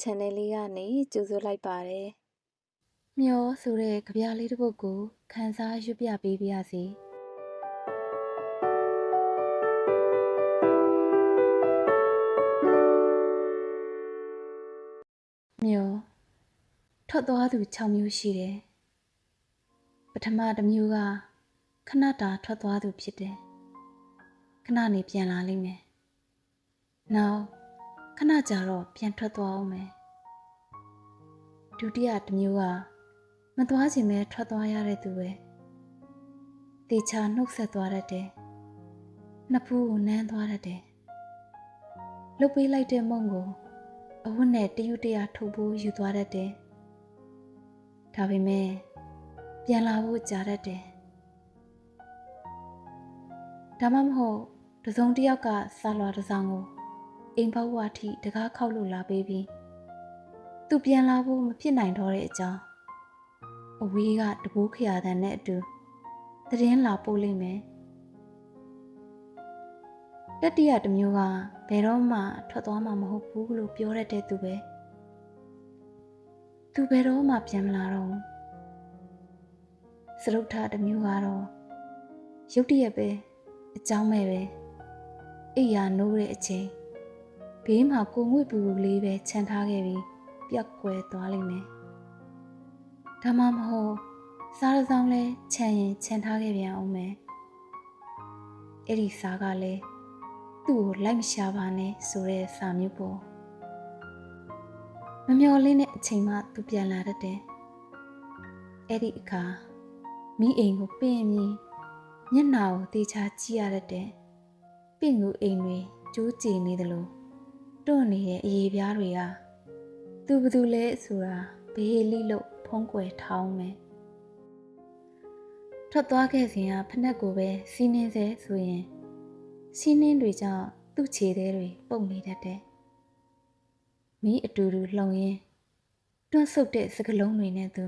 channel လေးကနေကြိုဆိုလိုက်ပါတယ်။မျောဆိုတဲ့ကြပြလေးတစ်ပုဒ်ကိုခန်းစားရွတ်ပြပေးပါရစေ။မျောထွက်သွားသူ6မျိုးရှိတယ်။ပထမတစ်မျိုးကခဏတာထွက်သွားသူဖြစ်တယ်။ခဏနေပြန်လာလိမ့်မယ်။နောက် ခဏကြာတော့ပြန်ထွက်သွားအောင်မယ်ဒုတိယတစ်မျိုးကမသွားခြင်းပဲထွက်သွားရတဲ့သူပဲတေချာနှုတ်ဆက်သွားတတ်တယ်နှစ်ဖူးကိုနမ်းသွားတတ်တယ်လုတ်ပေးလိုက်တဲ့မုံကိုအဝတ်နဲ့တယူတရထုတ်ဖို့ယူသွားတတ်တယ်ဒါပေမဲ့ပြန်လာဖို့ကြာတတ်တယ်ဒါမှမဟုတ်တစုံတစ်ယောက်ကစာလွာတစ်စောင်ကို အိမ်ဘဝအထိတကားခောက်လို့လာပေးပြီးသူပြန်လာဖို့မဖြစ်နိုင်တော့တဲ့အကြောင်းအဝေးကတဘိုးခရာတန်နဲ့အတူသတင်းလာပို့လိမ့်မယ်တတိယတစ်မျိုးကဘယ်တော့မှထွက်သွားမှာမဟုတ်ဘူးလို့ပြောရတဲ့သူပဲသူဘယ်တော့မှပြန်မလာတော့ဘူးစရုပ်ထားတစ်မျိုးကတော့ရုတ်တရက်ပဲအကြောင်းမဲ့ပဲအိယာနိုးတဲ့အချိန် ဘေးမှာကိုငွေပူပူလေးပဲခြံထားခဲ့ပြီးပြက်ကွယ်သွားလိမ့်မယ်။ဒါမှမဟုတ်စားရဆောင်လဲခြံရင်ခြံထားခဲ့ပြန်အောင်မယ်။အဲ့ဒီစားကလည်းသူ့ကိုလိုက်မရှာပါနဲ့ဆိုတဲ့စာမျိုးပေါ့။မမျော်လင့်တဲ့အချိန်မှသူပြန်လာတတ်တယ်။အဲ့ဒီအခါမိအိမ်ကိုပင့်ပြီးမျက်နှာကိုတေချာကြည့်ရတတ်တယ်။ပင့်ကိုအိမ်တွေကျိုးကြည်နေတယ်လို့ တွန့်နေတဲ့အရေးပြားတွေကသူဘသူလဲဆိုတာဘေးလိလို့ဖုံးကွယ်ထောင်းမယ်ထွက်သွားခဲ့စဉ်ကဖက်နှက်ကိုပဲစီးနှင်းစေဆိုရင်စီးနှင်းတွေကြောင့်သူ့ခြေသေးတွေပုတ်နေတတ်တယ်မိအတူတူလှုံရင်းတွန့်ဆုတ်တဲ့စကလုံးတွေနဲ့သူ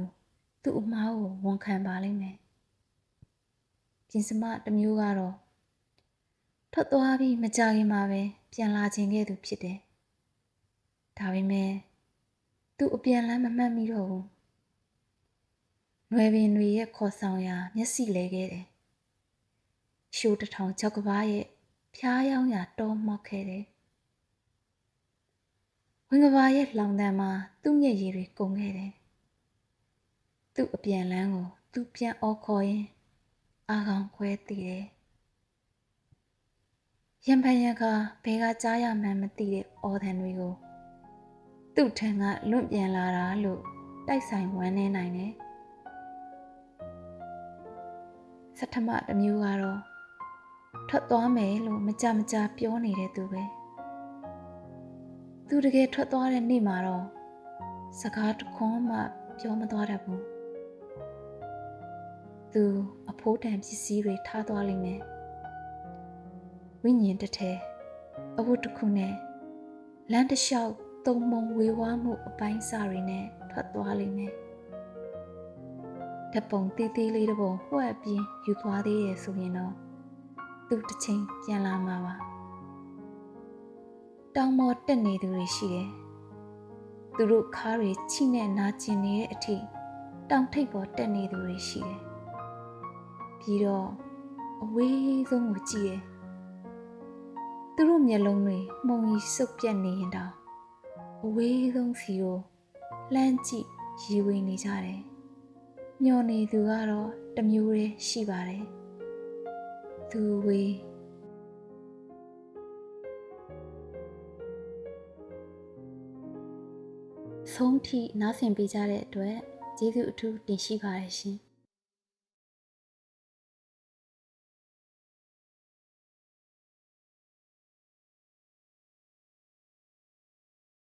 သူ့အမားကိုဝန်ခံပါလိမ့်မယ်ပြင်စမတစ်မျိုးကတော့ထွက်သွားပြီးမကြခင်မှာပဲပြန်လာခြင်းခဲ့သူဖြစ်တယ် ဒါပေမဲ့သူ့အပြန်လန်းမမှတ်မိတော့ဘူး။နွယ်ပင်တွေရဲ့ခေါ်ဆောင်ရာ မျက်စိလဲခဲ့တယ်။ရှိုးတထောင်ချောက်ကဘာရဲ့ဖျားယောင်းရာတောမောက်ခဲ့တယ်။ဝင်းကဘာရဲ့လောင်တန်မှာသူ့မျက်ရည်တွေကုန်ခဲ့တယ်။သူ့အပြန်လန်းကို သူပြန်အော်ခေါ်ရင်အာကောင်ခွဲတည်တယ်။ရံဖန်ရံကဘဲကကြားရမှန်းမသိတဲ့အော်တန်တွေကို သူ့ထံကလွန့်ပြန်လာတာလို့တိုက်ဆိုင်ဝမ်းနေနိုင်တယ်။စထမတစ်မျိုးကတော့ထွက်သွားမယ်လို့မကြမကြပြောနေတဲ့သူပဲ။သူတကယ်ထွက်သွားတဲ့နေ့မှာတော့စကားတခွန်းမှပြောမသွားတတ်ဘူး။သူအဖိုးတန်ပစ္စည်းတွေထားသွားလိမ့်မယ်။ဝိညာဉ်တစ်ထဲအဝတ်တစ်ခုနဲ့လမ်းတစ်လျှောက် တုံမုံဝေဝါးမှုအပိုင်းစာတွေနဲ့ထွက်သွားလိမ့်မယ်။တပုံတေးသေးလေးတစ်ပုံဝှက်ပြီးယူသွားသေးရဲ့ဆိုရင်တော့သူ့တစ်ချိန်ပြန်လာမှာပါ။တောင်ပေါ်တက်နေသူတွေရှိတယ်။သူတို့ခါးတွေချိနဲ့နာကျင်နေတဲ့အထိတောင်ထိပ်ပေါ်တက်နေသူတွေရှိတယ်။ပြီးတော့အဝေးဆုံးကိုကြည့်တယ်။သူတို့မျက်လုံးတွေမှုံကြီးစုပ်ပြတ်နေရင်တော့ အဝေးဆုံးစီကိုလှမ်းကြည့်ရီဝေနေကြတယ်။မျောနေသူကတော့တမျိုးတည်းရှိပါတယ်။သူဝေးဆုံးထိနားဆင်ပေးကြတဲ့အတွက်ကျေးဇူးအထူးတင်ရှိပါတယ်ရှင်။